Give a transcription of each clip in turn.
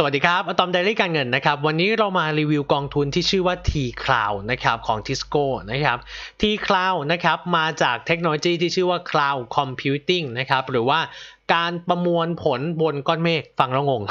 สวัสดีครับ อะตอมไดรี่การเงินนะครับ วันนี้เรามารีวิวกองทุนที่ชื่อว่า T Cloud นะครับของ Tisco นะครับ T Cloud นะครับมาจากเทคโนโลยีที่ชื่อว่า Cloud Computing นะครับหรือว่า การประมวลผลบนก้อนเมฆฟังแล้วงง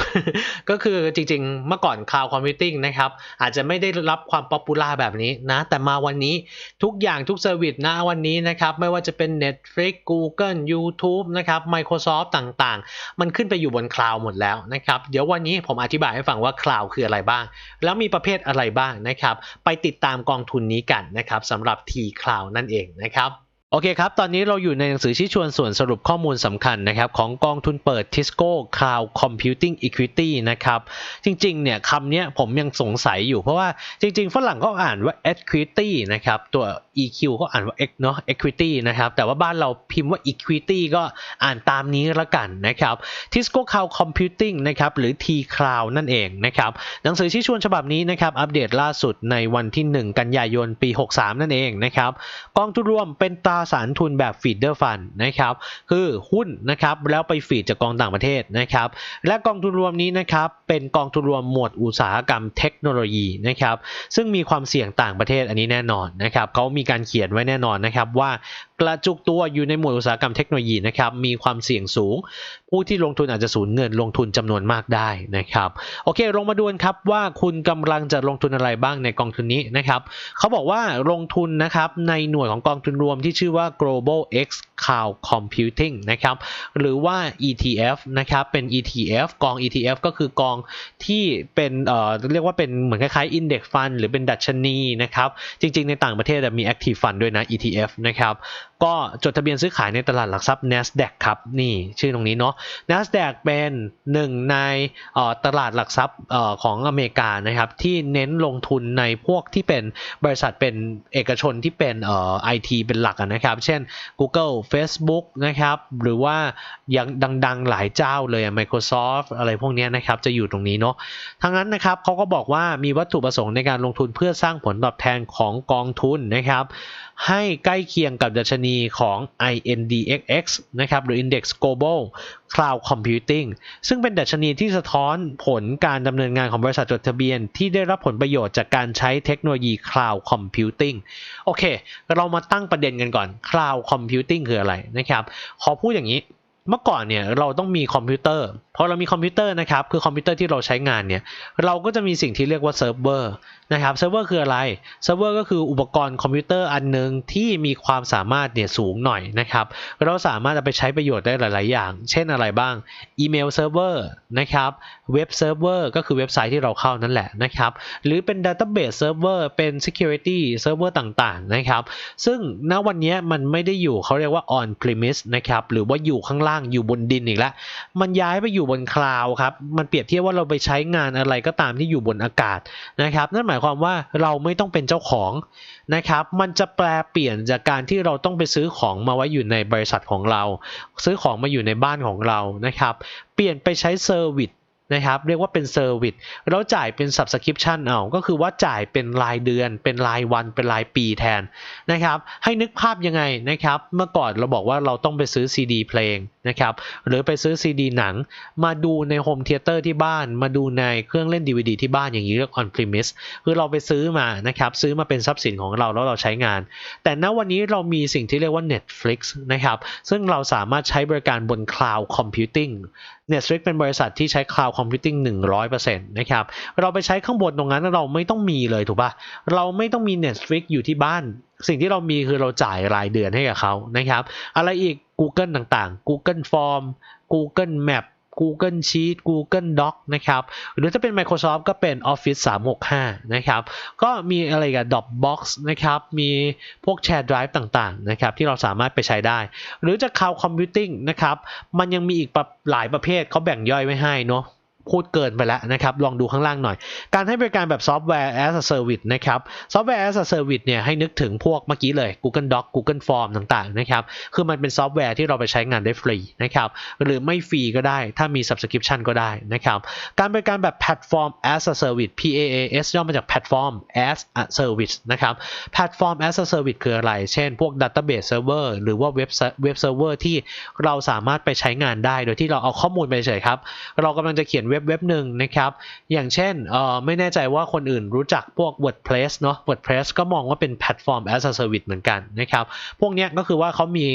ก็คือจริงๆ เมื่อก่อน Cloud Computing นะครับ อาจจะไม่ได้รับความป๊อปปูล่าแบบนี้นะ แต่มาวันนี้ทุกอย่างทุกเซอร์วิสนะวันนี้นะครับ ไม่ว่าจะเป็น Netflix Google YouTube นะครับ Microsoft ต่างๆ มันขึ้นไปอยู่บนคลาวด์หมดแล้วนะครับ เดี๋ยววันนี้ผมอธิบายให้ฟังว่าคลาวด์คืออะไรบ้าง แล้วมีประเภทอะไรบ้างนะครับ ไปติดตามกองทุนนี้กันนะครับสำหรับ T Cloud นั่นเองนะครับ โอเคครับ ตอนนี้เราอยู่ในหนังสือชี้ชวนส่วนสรุปข้อมูลสำคัญนะครับของกองทุนเปิด Tisco Cloud Computing Equity นะครับจริงๆเนี่ยคำเนี้ยผมยังสงสัยอยู่เพราะว่าจริง ๆ ฝรั่งก็อ่านว่า equity นะครับตัว EQ เขาอ่านว่า X เนาะ equity นะครับแต่ว่าบ้านเราพิมพ์ว่า equity ก็อ่านตามนี้ละกันนะครับ Tisco Cloud Computing นะครับหรือ T Cloud นั่นเองนะครับหนังสือชี้ชวนฉบับนี้นะครับอัปเดตล่าสุดในวันที่ 1 กันยายนปี 63 นั่นเองนะครับกองทุนรวมเป็นตราสารทุนแบบ feeder fund นะครับคือหุ้นนะครับแล้วไปฟีดจากกองต่างประเทศนะครับและกองทุนรวมนี้นะครับเป็นกองทุนรวมหมวดอุตสาหกรรมเทคโนโลยีนะครับซึ่งมีความเสี่ยงต่างประเทศอันนี้แน่นอนนะครับเขามีการเขียนไว้แน่นอนนะครับว่ากระจุกตัวอยู่ในหมวดอุตสาหกรรมเทคโนโลยีนะครับมีความเสี่ยงสูง ผู้ที่ลงทุนอาจจะสูญเงินลงทุนจำนวนมากได้นะครับโอเคลงมาดูนครับว่าคุณกำลังจะลงทุนอะไรบ้างในกองทุนนี้นะครับเขาบอกว่าลงทุนนะครับในหน่วยของกองทุนรวมที่ชื่อว่า global x cloud computing นะครับหรือว่า ETF นะครับเป็น ETF กอง ETF ก็คือกองที่เป็นเอ่อเรียกว่าเป็นเหมือนคล้ายๆ index fund หรือเป็นดัชนีนะครับจริงๆในต่างประเทศมี active fund ด้วยนะ ETF นะครับก็จดทะเบียนซื้อขายในตลาดหลักทรัพย์ NASDAQ ครับนี่ชื่อตรงนี้เนาะ NASDAQ เป็นหนึ่งในตลาดหลักทรัพย์ของอเมริกานะครับที่เน้นลงทุนในพวกที่เป็นบริษัทเป็นเอกชนที่เป็นเอ่อ IT เป็นหลักนะครับ เช่น Google Facebook นะครับหรือว่ายังดังๆหลายเจ้าเลย Microsoft อะไรพวกนี้นะครับจะอยู่ตรงนี้เนาะทั้งนั้นนะครับเขาก็บอกว่ามีวัตถุประสงค์ในการลงทุนเพื่อสร้างผลตอบแทนของกองทุนนะครับให้ใกล้เคียงกับดัชนีของ INDXX นะครับหรือ Index Global Cloud Computing ซึ่งเป็นดัชนีที่สะท้อนผลการดำเนินงานของบริษัทจดทะเบียน ที่ได้รับผลประโยชน์จากการใช้เทคโนโลยี Cloud Computing โอเค เรามาตั้งประเด็นกันก่อน Cloud Computing คืออะไรนะครับ ขอพูดอย่างนี้เมื่อก่อนเนี่ยเราต้องมีคอมพิวเตอร์พอเรามีคอมพิวเตอร์นะครับคือคอมพิวเตอร์ที่เราใช้งานเนี่ยเราก็จะมีสิ่งที่เรียกว่าเซิร์ฟเวอร์ นะครับเซิร์ฟเวอร์คืออะไรเซิร์ฟเวอร์ก็คืออุปกรณ์คอมพิวเตอร์อันหนึ่งที่มีความสามารถเนี่ยสูงหน่อยนะครับ เราสามารถเอาไปใช้ประโยชน์ได้หลาย ๆ อย่าง เช่นอะไรบ้างอีเมลเซิร์ฟเวอร์นะครับเว็บเซิร์ฟเวอร์ก็คือเว็บไซต์ที่เราเข้านั่นแหละนะครับ หรือเป็น Database Server เวอร์เป็น Security Server ต่าง ๆ นะครับ ซึ่งณวันนี้มันไม่ได้อยู่เขาเรียกว่า on premise นะครับหรือว่าอยู่ข้างล่างอยู่บนดินอีกแล้วมันย้ายไปอยู่บนคลาวด์ครับมันเปรียบเทียบว่าเราไปใช้งานอะไรก็ตามที่อยู่บนอากาศนะครับนั่นหมายความว่าเราไม่ต้องเป็นเจ้าของนะครับ มันจะแปลเปลี่ยนจากการที่เราต้องไปซื้อของมาไว้อยู่ในบริษัทของเรา ซื้อของมาอยู่ในบ้านของเรานะครับ เปลี่ยนไปใช้เซอร์วิส นะครับเรียกว่าเป็นเซอร์วิสแล้วจ่ายเป็น subscription เอา ก็คือว่าจ่ายเป็นรายเดือน เป็นรายวัน เป็นรายปีแทนนะครับให้นึกภาพยังไงนะครับเมื่อก่อนเราบอกว่าเราต้องไปซื้อ CD เพลงนะครับหรือไปซื้อ CD หนัง มาดูในโฮมเทเตอร์ที่บ้าน มาดูในเครื่องเล่น DVD ที่บ้านอย่างนี้เรียก on premise คือเราไปซื้อมานะครับซื้อมาเป็นทรัพย์สินของเราแล้วเราใช้งาน แต่ณวันนี้เรามีสิ่งที่เรียกว่า Netflix นะครับซึ่งเราสามารถใช้บริการบน cloud computing Netflix เป็นบริษัทที่ใช้ cloud computing 100%นะครับ เราไปใช้ข้างบนตรงนั้นเราไม่ต้องมีเลยถูกปะเราไม่ต้องมี Netflix อยู่ที่บ้าน สิ่งที่เรามีคือเราจ่ายรายเดือนให้กับเขานะครับ อะไรอีก Google ต่างๆ Google Form Google Map Google Sheet Google Doc นะครับ หรือถ้าเป็น Microsoft ก็เป็น Office 365 นะครับ ก็มีอะไรกับ Dropbox นะครับ มีพวก Share Drive ต่างๆ นะครับ ที่เราสามารถไปใช้ได้ หรือจะ Cloud Computing นะครับ มันยังมีอีกหลายประเภทเขาแบ่งย่อยไว้ให้เนาะ พูดเกินไปแล้วนะครับ ลองดูข้างล่างหน่อย การให้บริการแบบซอฟต์แวร์ as a service นะครับซอฟต์แวร์ as a service เนี่ยให้นึกถึงพวกเมื่อกี้เลย Google Doc Google Form ต่างๆนะครับ คือมันเป็นซอฟต์แวร์ที่เราไปใช้งานได้ฟรีนะครับหรือไม่ฟรีก็ได้ถ้ามี subscription ก็ได้นะครับการบริการแบบ platform as a service PaaS ย่อมาจาก platform as a service นะครับ platform as a service คืออะไร เช่น พวก database server หรือว่าเว็บเว็บเซิร์ฟเวอร์ที่เราสามารถไปใช้งานได้ โดยที่เราเอาข้อมูลไปเฉยครับ เรากำลังจะเขียนเว็บว็บเว็บหนึ่งนะครับ อย่างเช่นเอ่อไม่แน่ใจว่าคนอื่นรู้จักพวก WordPress เนาะ WordPress ก็มองว่าเป็นแพลตฟอร์ม as a service เหมือนกันนะครับ พวกเนี้ยก็คือว่าเขามี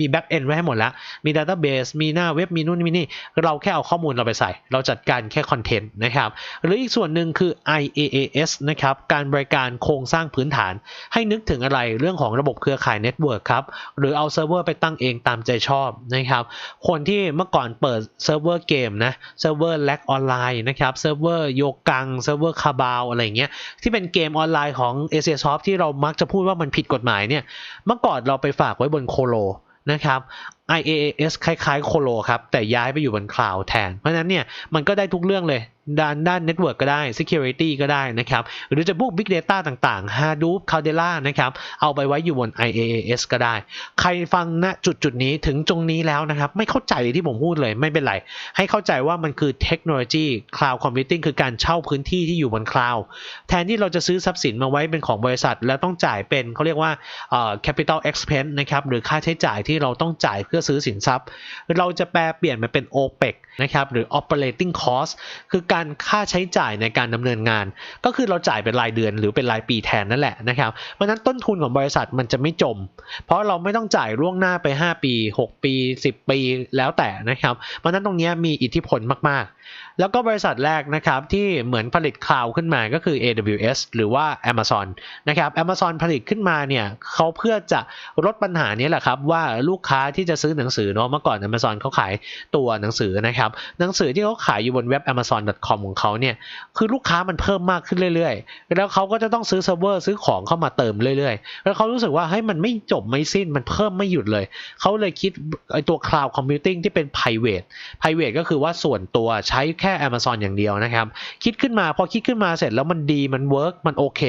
มี back end ไว้ให้หมดแล้ว มี database มีหน้าเว็บมีนู่นมีนี่ เราแค่เอาข้อมูลเราไปใส่ เราจัดการแค่คอนเทนต์นะครับ หรืออีกส่วนหนึ่งคือ IaaS นะครับ การบริการโครงสร้างพื้นฐาน ให้นึกถึงอะไรเรื่องของระบบเครือข่ายเน็ตเวิร์กครับ หรือเอาเซิร์ฟเวอร์ไปตั้งเองตามใจชอบนะครับ คนที่เมื่อก่อนเปิดเซิร์ฟเวอร์เกมนะ เซิร์ฟเวอร์แลกออนไลน์นะครับเซิร์ฟเวอร์โยกังเซิร์ฟเวอร์คาบาวอะไรเงี้ยที่เป็นเกมออนไลน์ของ a อ s o f t ที่เรามักจะพูดว่ามันผิดกฎหมายเนี่ยเมื่อก่อนเราไปฝากไว้บนโคโลนะครับ IaaS คล้ายๆโคโลครับ แต่ย้ายไปอยู่บนคลาวด์แทน เพราะฉะนั้นเนี่ย มันก็ได้ทุกเรื่องเลย ด้านด้าน Network ก็ได้ Security ก็ได้นะครับ หรือจะพวก Big Data ต่างๆ Hadoop Caldera นะครับ เอาไปไว้อยู่บน IaaS ก็ได้ ใครฟังณจุดจุดนี้ถึงตรงนี้แล้วนะครับ ไม่เข้าใจที่ผมพูดเลยไม่เป็นไร ให้เข้าใจว่ามันคือเทคโนโลยี Cloud Computing คือการเช่าพื้นที่ที่อยู่บนคลาวด์แทนที่เราจะซื้อทรัพย์สินมาไว้เป็นของบริษัท แล้วต้องจ่ายเป็นเขาเรียกว่า capital expense นะครับหรือค่าใช้จ่ายที่เราต้องจ่ายเพื่อซื้อสินทรัพย์ เราจะแปลเปลี่ยนมาเป็น OPEX นะครับหรือ operating cost คือการค่าใช้จ่ายในการดำเนินงาน ก็คือเราจ่ายเป็นรายเดือนหรือเป็นรายปีแทนนั่นแหละนะครับเพราะนั้นต้นทุนของบริษัทมันจะไม่จม เพราะเราไม่ต้องจ่ายล่วงหน้าไป 5 ปี 6 ปี 10 ปีแล้วแต่นะครับเพราะนั้นตรงนี้มีอิทธิพลมากๆ แล้วก็บริษัทแรกนะครับที่เหมือนผลิตคลาวด์ขึ้นมาก็คือ AWS หรือว่า Amazon นะครับ Amazon ผลิตขึ้นมาเนี่ยเขาเพื่อจะลดปัญหานี้แหละครับว่าลูกค้าที่จะซื้อหนังสือเนาะเมื่อก่อน Amazon เขาขายตัวหนังสือนะครับหนังสือที่เขาขายอยู่บนเว็บ amazon.com ของเขาเนี่ยคือลูกค้ามันเพิ่มมากขึ้นเรื่อยๆ แล้วเขาก็จะต้องซื้อเซิร์ฟเวอร์ซื้อของเข้ามาเติมเรื่อยๆ แล้วเขารู้สึกว่าให้ยมันไม่จบไม่สิ้นมันเพิ่มไม่หยุดเลย เขาเลยคิดไอตัว cloud computing ที่เป็น private private ก็คือว่าส่วนตัวใช้แค่ค่ Amazon อย่างเดียวนะครับ คิดขึ้นมาพอคิดขึ้นมาเสร็จแล้วมันดีมันเวิร์กมันโอเค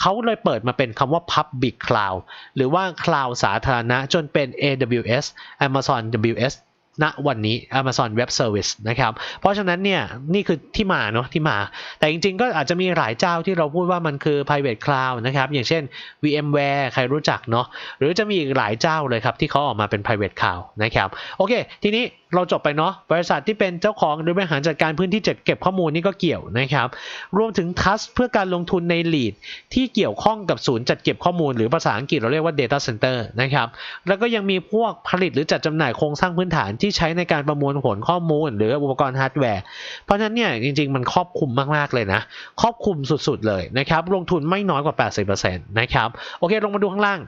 เขาเลยเปิดมาเป็นคำว่า public cloud หรือว่า cloud สาธารณะจนเป็น AWS Amazon WS ณวันนี้ Amazon Web Service นะครับ เพราะฉะนั้นเนี่ยนี่คือที่มาเนาะที่มา แต่จริงๆ ก็อาจจะมีหลายเจ้าที่เราพูดว่ามันคือ private cloud นะครับ อย่างเช่น VMware ใครรู้จักเนาะหรือจะมีอีกหลายเจ้าเลยครับ ที่เขาออกมาเป็น private cloud นะครับ โอเค ทีนี้ เราจบไปเนาะบริษัทที่เป็นเจ้าของหรือบริหารจัดการพื้นที่จัดเก็บข้อมูลนี่ก็เกี่ยวนะครับ รวมถึง Trust เพื่อการลงทุนใน lead ที่เกี่ยวข้องกับศูนย์จัดเก็บข้อมูล หรือภาษาอังกฤษเราเรียกว่า data center นะครับแล้วก็ยังมีพวกผลิตหรือจัดจำหน่ายโครงสร้างพื้นฐานที่ใช้ในการประมวลผลข้อมูล หรืออุปกรณ์ฮาร์ดแวร์เพราะฉะนั้นเนี่ยจริง ๆ มันครอบคลุมมากๆเลยนะครอบคลุมสุดๆเลยนะครับลงทุนไม่น้อยกว่า 80%นะครับโอเคลงมาดูข้างล่าง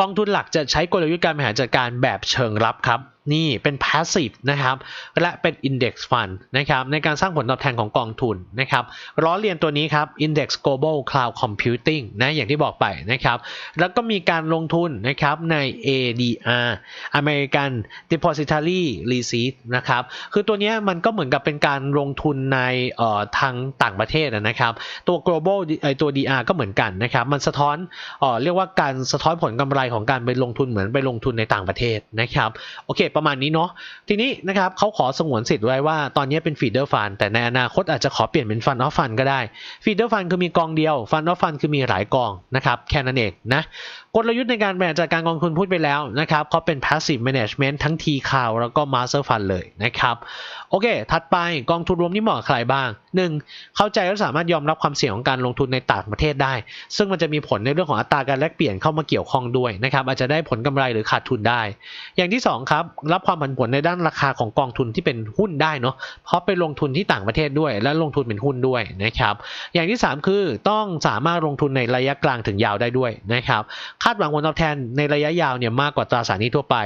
กองทุนหลักจะใช้กลยุทธ์การบริหารจัดการแบบเชิงรับครับ นี่เป็น passive นะครับ และเป็น index fund นะครับในการสร้างผลตอบแทนของกองทุนนะครับล้อเลียนตัวนี้ครับ index global cloud computing นะอย่างที่บอกไปนะครับ แล้วก็มีการลงทุนนะครับใน ADR American Depository Receipt นะครับคือตัวนี้มันก็เหมือนกับเป็นการลงทุนในเอ่อทางต่างประเทศนะครับตัว global ไอตัว DR ก็เหมือนกันนะครับมันสะท้อนเอ่อเรียกว่าการสะท้อนผลกำไรของการไปลงทุนเหมือนไปลงทุนในต่างประเทศนะครับโอเคประมาณนี้เนาะทีนี้นะครับเขาขอสงวนสิทธิ์ไว้ว่าตอนนี้เป็นฟีเดอร์ฟันแต่ในอนาคตอาจจะขอเปลี่ยนเป็นฟันออฟฟันก็ได้ฟีเดอร์ฟันคือมีกองเดียวฟันออฟฟันคือมีหลายกองนะครับแค่นั้นเองนะ กลยุทธ์ในการบริหารจัดการกองทุนพูดไปแล้วนะครับเขาเป็น passive management ทั้ง T คาวแล้วก็ master fund เลยนะครับ โอเค ถัดไปกองทุนรวมนี่เหมาะกับใครบ้าง 1. เข้าใจและสามารถยอมรับความเสี่ยงของการลงทุนในต่างประเทศได้ ซึ่งมันจะมีผลในเรื่องของอัตราการแลกเปลี่ยนเข้ามาเกี่ยวข้องด้วยนะครับอาจจะได้ผลกำไรหรือขาดทุนได้ อย่างที่ 2 ครับ รับความผันผวนในด้านราคาของกองทุนที่เป็นหุ้นได้เนาะเพราะไปลงทุนที่ต่างประเทศด้วย และลงทุนเป็นหุ้นด้วยนะครับอย่างที่ 3 คือต้องสามารถลงทุนในระยะกลางถึงยาวได้ด้วยนะครับคาดหวังผลตอบแทนในระยะยาวเนี่ยมากกว่าตราสารนี้ทั่วไป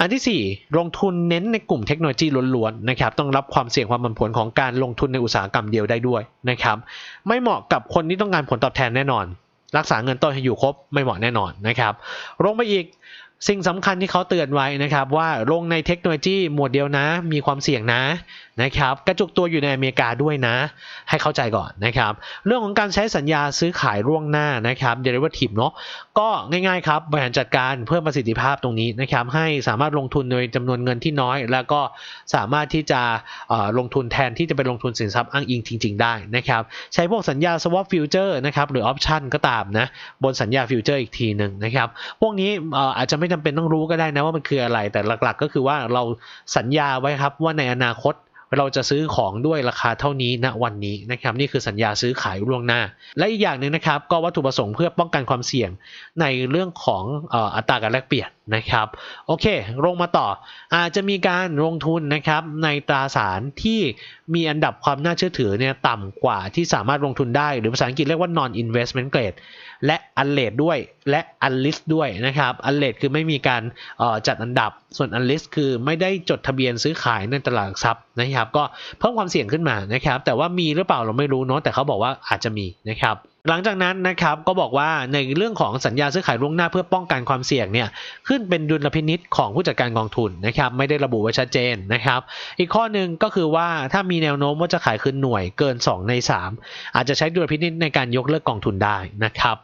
อันที่ 4 ลงทุนเน้นในกลุ่มเทคโนโลยีล้วนๆนะครับต้องรับความเสี่ยงความผันผวนของการลงทุนในอุตสาหกรรมเดียวได้ด้วยนะครับไม่เหมาะกับคนที่ต้องการผลตอบแทนแน่นอน รักษาเงินต้นให้อยู่ครบไม่เหมาะแน่นอนนะครับลงไปอีก สิ่งสำคัญที่เขาเตือนไว้นะครับว่าลงในเทคโนโลยีหมวดเดียวนะ มีความเสี่ยงนะนะครับกระจุกตัวอยู่ในอเมริกาด้วยนะ ให้เข้าใจก่อนนะครับเรื่องของการใช้สัญญาซื้อขายร่วงหน้านะครับ derivative เนาะก็ง่ายๆครับบริหารจัดการเพิ่มประสิทธิภาพตรงนี้นะครับให้สามารถลงทุนโดยจำนวนเงินที่น้อย แล้วก็สามารถที่จะลงทุนแทนที่จะไปลงทุนสินทรัพย์อ้างอิงจริง ๆ ได้นะครับใช้พวกสัญญา swap future นะครับหรือ option ก็ตามนะบนสัญญา future อีกทีหนึ่งนะครับพวกนี้อาจจะไม่จำเป็นต้องรู้ก็ได้นะว่ามันคืออะไร แต่หลักๆ ก็คือว่าเราสัญญาไว้ครับว่าในอนาคตเราจะซื้อของด้วยราคาเท่านี้ณวันนี้นะครับนี่คือสัญญาซื้อขายล่วงหน้า และอีกอย่างหนึ่งนะครับ ก็วัตถุประสงค์เพื่อป้องกันความเสี่ยงในเรื่องของอัตราการแลกเปลี่ยนนะครับโอเคลงมาต่ออาจจะมีการลงทุนนะครับในตราสารที่มีอันดับความน่าเชื่อถือเนี่ยต่ำกว่าที่สามารถลงทุนได้ หรือภาษาอังกฤษเรียกว่า non investment grade และอันเลดด้วยและอันลิสต์ด้วยนะครับอันเลดคือไม่มีการจัดอันดับ ส่วน unlist คือไม่ได้จดทะเบียนซื้อขายในตลาดหลักทรัพย์นะครับ ก็เพิ่มความเสี่ยงขึ้นมานะครับ แต่ว่ามีหรือเปล่าเราไม่รู้เนาะแต่เขาบอกว่าอาจจะมีนะครับหลังจากนั้นนะครับก็บอกว่าในเรื่องของสัญญาซื้อขายล่วงหน้าเพื่อป้องกันความเสี่ยงเนี่ยขึ้นเป็นดุลพินิษของผู้จัดการกองทุนนะครับไม่ได้ระบุไว้ชัดเจนนะครับ อีกข้อหนึ่งก็คือว่าถ้ามีแนวโน้มว่าจะขายคืนหน่วยเกิน 2 ใน 3 อาจจะใช้ดุลพินิษในการยกเลิกกองทุนได้นะครับ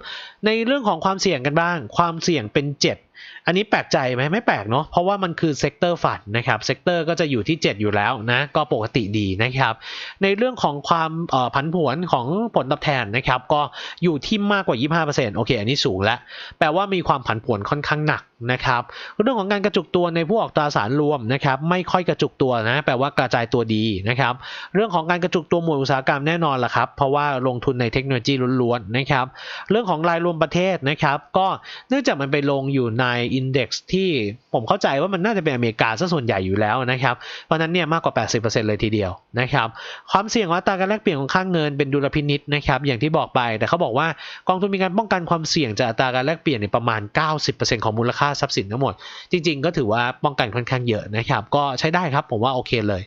ในเรื่องของความเสี่ยงกันบ้าง ความเสี่ยงเป็น 7 อันนี้แปลกใจไหมไม่แปลกเนาะเพราะว่ามันคือเซกเตอร์ฝันนะครับเซกเตอร์ก็จะอยู่ที่ 7 อยู่แล้วนะก็ปกติดีนะครับ ในเรื่องของความผันผวนของผลตอบแทนนะครับก็อยู่ที่มากกว่า 25%โอเค อันนี้สูงแล้วแปลว่ามีความผันผวนค่อนข้างหนักนะครับเรื่องของการกระจุกตัวในผู้ออกตราสารรวมนะครับไม่ค่อยกระจุกตัวนะแปลว่ากระจายตัวดีนะครับเรื่องของการกระจุกตัวหมวดอุตสาหกรรมแน่นอนละครับเพราะว่าลงทุนในเทคโนโลยีล้วนๆนะครับเรื่องของรายรวมประเทศนะครับก็เนื่องจากมันไปลงอยู่ในอินเด็กซ์ที่ผมเข้าใจว่ามันน่าจะเป็นอเมริกาซะส่วนใหญ่อยู่แล้วนะครับ เพราะนั้นเนี่ยมากกว่า 80%เลยทีเดียวนะครับความเสี่ยงของอัตราการแลกเปลี่ยนของค่างเงินเป็นดุลพินิษนะครับอย่างที่บอกไปแต่เขาบอกว่ากองทุนมีการป้องกันความเสี่ยงจากอัตราการแลกเปลี่ยนในประมาณ 90%ของมูลค่าทรัพย์สินทั้งหมด จริง ๆ ก็ถือว่าป้องกันค่อนข้างเยอะนะครับก็ใช้ได้ครับผมว่าโอเคเลย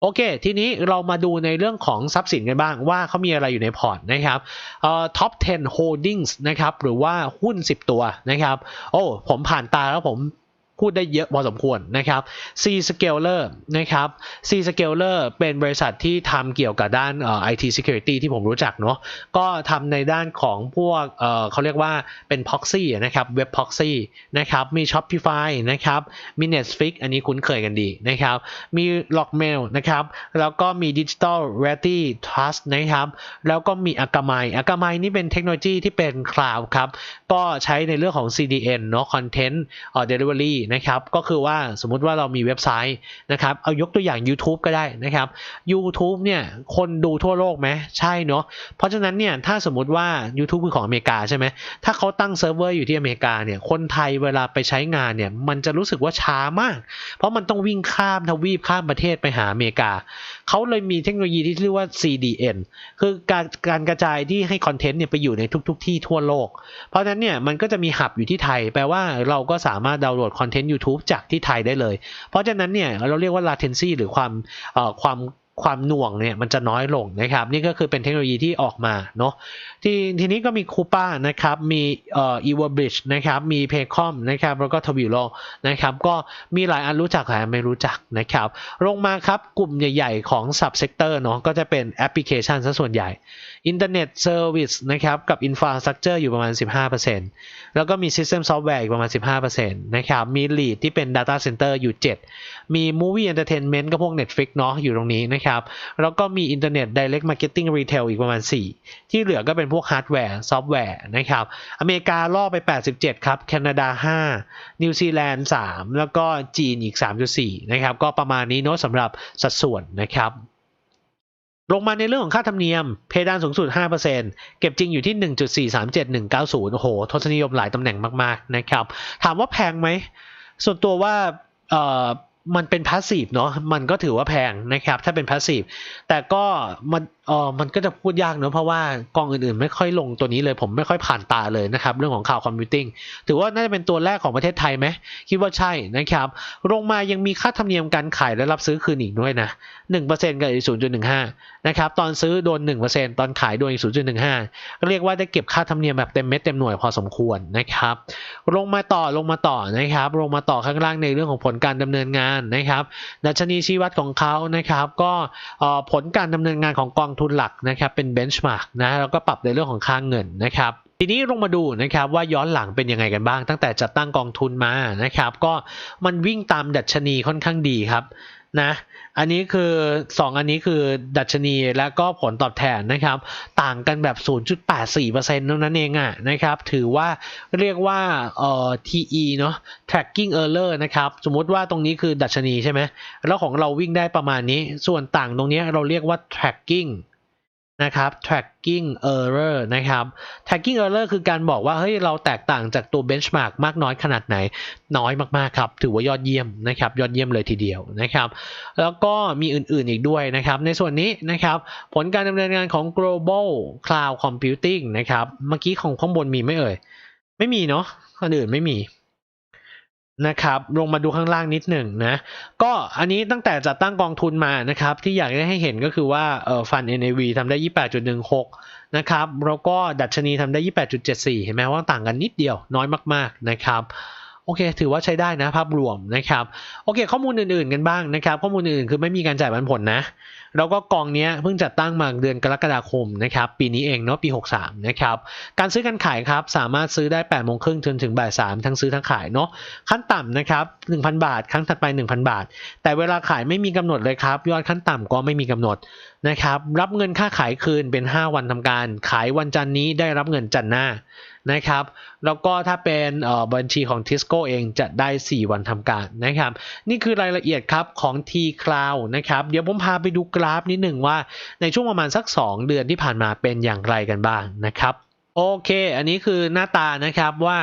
โอเค ทีนี้เรามาดูในเรื่องของทรัพย์สินกันบ้างว่าเขามีอะไรอยู่ในพอร์ตนะครับเอ่อ top 10 holdings นะครับ หรือว่าหุ้น 10 ตัวนะครับ โอ้ ผมผ่านตาแล้วผม พูดได้เยอะพอสมควรนะครับ C Scaler นะครับ C Scaler เป็นบริษัทที่ทำเกี่ยวกับด้านเอ่อ IT security ที่ผมรู้จักเนาะก็ทำในด้านของพวกเอ่อเขาเรียกว่าเป็น proxy นะครับ web proxy นะครับมี Shopify นะครับมี Netflix อันนี้คุ้นเคยกันดีนะครับ มี Lockmail นะครับ แล้วก็มี Digital Realty Trust นะครับ แล้วก็มี Akamai Akamai นี่เป็นเทคโนโลยีที่เป็น cloud ครับ ก็ใช้ในเรื่องของ CDN เนาะ Content Delivery นะครับ ก็คือว่าสมมุติว่าเรามีเว็บไซต์นะครับ เอายกตัวอย่าง YouTube ก็ได้นะครับ YouTube เนี่ยคนดูทั่วโลกไหมใช่เนาะเพราะฉะนั้นเนี่ยถ้าสมมติว่า YouTube คือของอเมริกาใช่ไหมถ้าเขาตั้งเซิร์ฟเวอร์อยู่ที่อเมริกาเนี่ยคนไทยเวลาไปใช้งานเนี่ยมันจะรู้สึกว่าช้ามาก เพราะมันต้องวิ่งข้ามทวีปข้ามประเทศไปหาอเมริกา เขาเลยมีเทคโนโลยีที่เรียกว่า CDN คือการการกระจายที่ให้คอนเทนต์เนี่ยไปอยู่ในทุก ๆ ที่ทั่วโลก เพราะฉะนั้นเนี่ยมันก็จะมีหับอยู่ที่ไทย แปลว่าเราก็สามารถดาวน์โหลดคอนเทนต์ YouTube จากที่ไทยได้เลย เพราะฉะนั้นเนี่ยเราเรียกว่า latency หรือความความความหน่วงเนี่ยมันจะน้อยลงนะครับ นี่ก็คือเป็นเทคโนโลยีที่ออกมาเนาะทีทีนี้ก็มีคูป้านะครับ มีเอ่อ e v e r b r i d g e นะครับ มี Paycom นะครับ แล้วก็ทวิโลนะครับ ก็มีหลายอันรู้จักหลายอันไม่รู้จักนะครับ ลงมาครับกลุ่มใหญ่ ๆ ของ sub sector เนาะก็จะเป็นแอปพลิเคชันซะส่วนใหญ่ อินเทอร์เน็ตเซอร์วิสนะครับกับ Infrastructure อยู่ประมาณ 15%แล้วก็มี System Software อีกประมาณ 15%นะครับมี Lead ที่เป็น Data Center อยู่ 7 มี Movie Entertainment ก็พวก Netflix เนาะอยู่ตรงนี้นะครับ แล้วก็มี Internet Direct Marketing Retail อีกประมาณ 4 ที่เหลือก็เป็นพวก Hardware Software นะครับอเมริกาล่อไป 87 ครับแคนาดา 5 นิวซีแลนด์ 3 แล้วก็จีนอีก 3.4 นะครับก็ประมาณนี้เนาะสำหรับสัดส่วนนะครับ ลงมาในเรื่องของค่าธรรมเนียม เพดานสูงสุด 5%เก็บจริงอยู่ที่ 1.437190 โอ้โห ทศนิยมหลายตำแหน่งมาก ๆ นะครับ ถามว่าแพงไหม ส่วนตัวว่าเอ่อมันเป็นพาสซีฟเนาะ มันก็ถือว่าแพงนะครับ ถ้าเป็นพาสซีฟแต่ก็มัน เออมันก็จะพูดยากเนอะเพราะว่ากองอื่นๆ ไม่ค่อยลงตัวนี้เลย ผมไม่ค่อยผ่านตาเลยนะครับ เรื่องของข่าวคอมพิวติ้งถือว่าน่าจะเป็นตัวแรกของประเทศไทยไหมคิดว่าใช่นะครับ ลงมายังมีค่าธรรมเนียมการขายและรับซื้อคืนอีกด้วยนะ1%กับอีก0.15 นะครับ ตอนซื้อโดน 1%ตอนขายโดนอีก 0.15 ก็เรียกว่าได้เก็บค่าธรรมเนียมแบบเต็มเม็ดเต็มหน่วยพอสมควรนะครับ ลงมาต่อลงมาต่อนะครับ ลงมาต่อข้างล่างในเรื่องของผลการดำเนินงานนะครับ ดัชนีชี้วัดของเขานะครับ ก็ผลการดำเนินงานของกองทุนหลักนะครับเป็นเบนช์มาร์กนะแล้วก็ปรับในเรื่องของค่างเงินนะครับทีนี้ลงมาดูนะครับว่าย้อนหลังเป็นยังไงกันบ้าง ตั้งแต่จัดตั้งกองทุนมานะครับ ก็มันวิ่งตามดัชนีค่อนข้างดีครับนะอันนี้คือ 2 อันนี้คือดัชนีและก็ผลตอบแทนนะครับ ต่างกันแบบ 0.84%เท่านั้นเองอะนะครับ ถือว่าเรียกว่าเอ่อ TE เนาะ tracking error นะครับ สมมติว่าตรงนี้คือดัชนีใช่ไหมแล้วของเราวิ่งได้ประมาณนี้ ส่วนต่างตรงนี้เราเรียกว่า tracking นะครับ tracking error นะครับ tracking error คือการบอกว่าเฮ้ยเราแตกต่างจากตัว benchmark มากน้อยขนาดไหน น้อยมากๆครับ ถือว่ายอดเยี่ยมนะครับ ยอดเยี่ยมเลยทีเดียวนะครับ แล้วก็มีอื่นๆอีกด้วยนะครับ ในส่วนนี้นะครับ ผลการดำเนินงานของ global cloud computing นะครับ เมื่อกี้ของข้างบนมีไหมเอ่ย ไม่มีเนาะคนอื่นไม่มี นะครับลงมาดูข้างล่างนิดหนึ่งนะก็อันนี้ตั้งแต่จัดตั้งกองทุนมานะครับที่อยากให้เห็นก็คือว่าเออฟัน NAV ทำได้ 28.16 นะครับแล้วก็ดัชนีทำได้ 28.74 เห็นไหมว่าต่างกันนิดเดียวน้อยมากๆนะครับโอเค ถือว่าใช้ได้นะภาพรวมนะครับ โอเค ข้อมูลอื่นๆกันบ้างนะครับ ข้อมูลอื่นๆคือไม่มีการจ่ายปันผลนะแล้วก็กองนี้เพิ่งจัดตั้งมาเดือนกรกฎาคมนะครับปีนี้เองเนาะปี 63นะครับการซื้อการขายครับสามารถซื้อได้8โมงครึ่งจนถึงบ่าย3ทั้งซื้อทั้งขายเนาะขั้นต่ำนะครับ1,000 บาท ครั้งถัดไป 1,000 บาท แต่เวลาขายไม่มีกำหนดเลยครับยอดขั้นต่ำก็ไม่มีกำหนดนะครับรับเงินค่าขายคืนเป็น 5 วันทำการ ขายวันจันนี้ได้รับเงินจันทร์หน้านะครับแล้วก็ถ้าเป็นบัญชีของ Tisco เองจะได้ 4 วันทำการนะครับ นี่คือรายละเอียดครับของ T Cloud นะครับ เดี๋ยวผมพาไปดูกราฟนิดหนึ่งว่าในช่วงประมาณสัก 2 เดือนที่ผ่านมาเป็นอย่างไรกันบ้างนะครับโอเค อันนี้คือหน้าตานะครับว่า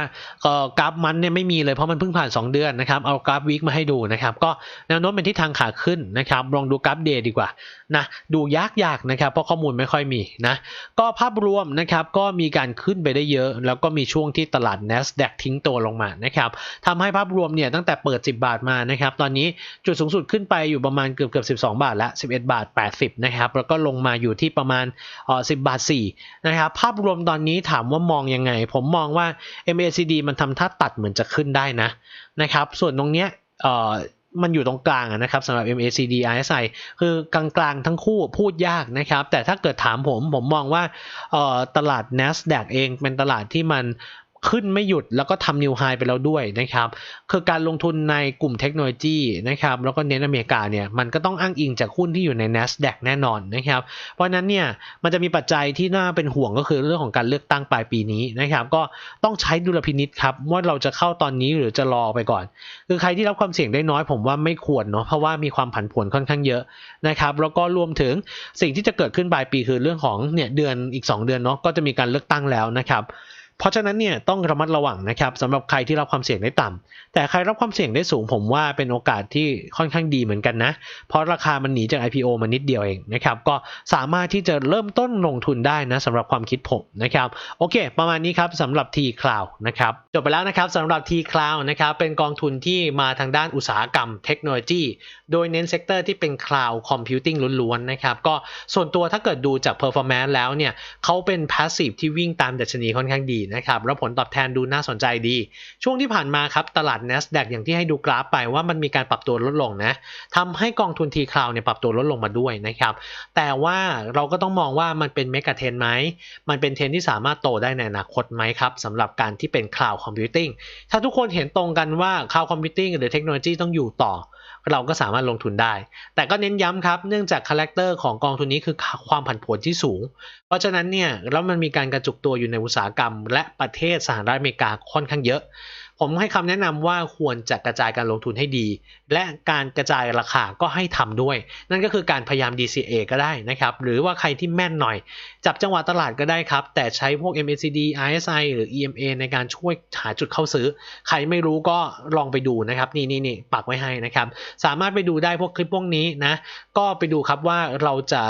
กราฟมันเนี่ยไม่มีเลยเพราะมันเพิ่งผ่าน 2 เดือนนะครับ เอากราฟวีคมาให้ดูนะครับ ก็แนวโน้มเป็นที่ทางขาขึ้นนะครับ ลองดูกราฟเดย์ดีกว่านะดูยากๆนะครับเพราะข้อมูลไม่ค่อยมีนะก็ภาพรวมนะครับก็มีการขึ้นไปได้เยอะ แล้วก็มีช่วงที่ตลาด NASDAQ ทิ้งตัวลงมานะครับทำให้ภาพรวมเนี่ยตั้งแต่เปิด 10 บาทมานะครับตอนนี้จุดสูงสุดขึ้นไปอยู่ประมาณเกือบเกือบ12 บาทละ11 บาท 80นะครับแล้วก็ลงมาอยู่ที่ประมาณเออ10 บาท4นะครับภาพรวมตอนนี้ถามว่ามองยังไง ผมมองว่า MACD มันทำท่าตัดเหมือนจะขึ้นได้นะนะครับส่วนตรงเนี้ยเออ มันอยู่ตรงกลางนะครับสำหรับ MACD RSI คือกลางๆทั้งคู่พูดยากนะครับ แต่ถ้าเกิดถามผมผมมองว่าตลาด NASDAQ เองเป็นตลาดที่มัน ขึ้นไม่หยุดแล้วก็ทำนิวไฮไปแล้วด้วยนะครับคือการลงทุนในกลุ่มเทคโนโลยีนะครับแล้วก็เน้นอเมริกาเนี่ยมันก็ต้องอ้างอิงจากหุ้นที่อยู่ใน NASDAQ แน่นอนนะครับเพราะนั้นเนี่ยมันจะมีปัจจัยที่น่าเป็นห่วงก็คือเรื่องของการเลือกตั้งปลายปีนี้นะครับก็ต้องใช้ดุลพินิษครับว่าเราจะเข้าตอนนี้หรือจะรอไปก่อน คือใครที่รับความเสี่ยงได้น้อยผมว่าไม่ควรเนาะเพราะว่ามีความผันผวนค่อนข้างเยอะนะครับแล้วก็รวมถึงสิ่งที่จะเกิดขึ้นปลายปีคือเรื่องของเนี่ยเดือนอีก 2 เดือนเนาะก็จะมีการเลือกตั้งแล้วนะครับ เพราะฉะนั้นเนี่ยต้องระมัดระวังนะครับสำหรับใครที่รับความเสี่ยงได้ต่ำแต่ใครรับความเสี่ยงได้สูงผมว่าเป็นโอกาสที่ค่อนข้างดีเหมือนกันนะ เพราะราคามันหนีจาก IPO มานิดเดียวเองนะครับก็สามารถที่จะเริ่มต้นลงทุนได้นะสำหรับความคิดผมนะครับโอเค ประมาณนี้ครับสำหรับ T Cloud นะครับจบไปแล้วนะครับสำหรับ T Cloud นะครับเป็นกองทุนที่มาทางด้านอุตสาหกรรมเทคโนโลยี โดยเน้นเซกเตอร์ที่เป็น Cloud Computing ล้วนๆนะครับก็ส่วนตัวถ้าเกิดดูจาก performance แล้วเนี่ยเขาเป็น passive ที่วิ่งตามดัชนีค่อนข้างดีนะครับแล้วผลตอบแทนดูน่าสนใจดี ช่วงที่ผ่านมาครับตลาด NASDAQ อย่างที่ให้ดูกราฟไปว่ามันมีการปรับตัวลดลงนะทำให้กองทุน T Cloud เนี่ยปรับตัวลดลงมาด้วยนะครับแต่ว่าเราก็ต้องมองว่ามันเป็นเมกะเทนไหมมันเป็นเทนที่สามารถโตได้ในอนาคตไหมครับสำหรับการที่เป็น Cloud Computing ถ้าทุกคนเห็นตรงกันว่า Cloud Computing หรือเทคโนโลยีต้องอยู่ต่อ เราก็สามารถลงทุนได้ แต่ก็เน้นย้ำครับ เนื่องจากคาแรคเตอร์ของกองทุนนี้คือความผันผวนที่สูง เพราะฉะนั้นเนี่ยแล้วมันมีการกระจุกตัวอยู่ในอุตสาหกรรม และประเทศสหรัฐอเมริกาค่อนข้างเยอะ ผมให้คำแนะนำว่าควรจะกระจายการลงทุนให้ดี และการกระจายราคาก็ให้ทำด้วย นั่นก็คือการพยายาม DCA ก็ได้นะครับ หรือว่าใครที่แม่นหน่อย จับจังหวะตลาดก็ได้ครับ แต่ใช้พวก MACD RSI หรือ EMA ในการช่วยหาจุดเข้าซื้อ ใครไม่รู้ก็ลองไปดูนะครับ นี่นี่นี่ปักไว้ให้นะครับ สามารถไปดูได้พวกคลิปพวกนี้นะ ก็ไปดูครับว่าเราจะ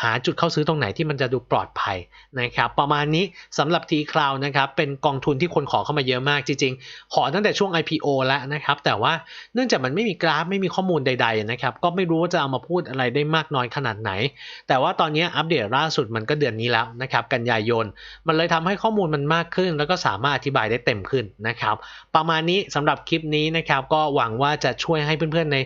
หาจุดเข้าซื้อตรงไหนที่มันจะดูปลอดภัยนะครับ ประมาณนี้สำหรับ T Cloud นะครับ เป็นกองทุนที่คนขอเข้ามาเยอะมากจริงๆขอตั้งแต่ช่วง IPO แล้วนะครับ แต่ว่าเนื่องจากมันไม่มีกราฟไม่มีข้อมูลใด ๆ นะครับ ก็ไม่รู้ว่าจะเอามาพูดอะไรได้มากน้อยขนาดไหน แต่ว่าตอนนี้อัปเดตล่าสุดมันก็เดือนนี้แล้วนะครับ กันยายน มันเลยทำให้ข้อมูลมันมากขึ้น แล้วก็สามารถอธิบายได้เต็มขึ้นนะครับ ประมาณนี้สำหรับคลิปนี้นะครับ ก็หวังว่าจะช่วยให้เพื่อนๆใน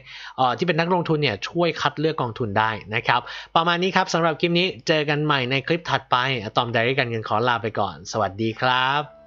ที่เป็นนักลงทุนเนี่ยช่วยคัดเลือกกองทุนได้นะครับ ประมาณนี้ครับสำหรับคลิปนี้เจอกันใหม่ในคลิปถัดไปอะตอมไดรี่กันเงินขอลาไปก่อน สวัสดีครับ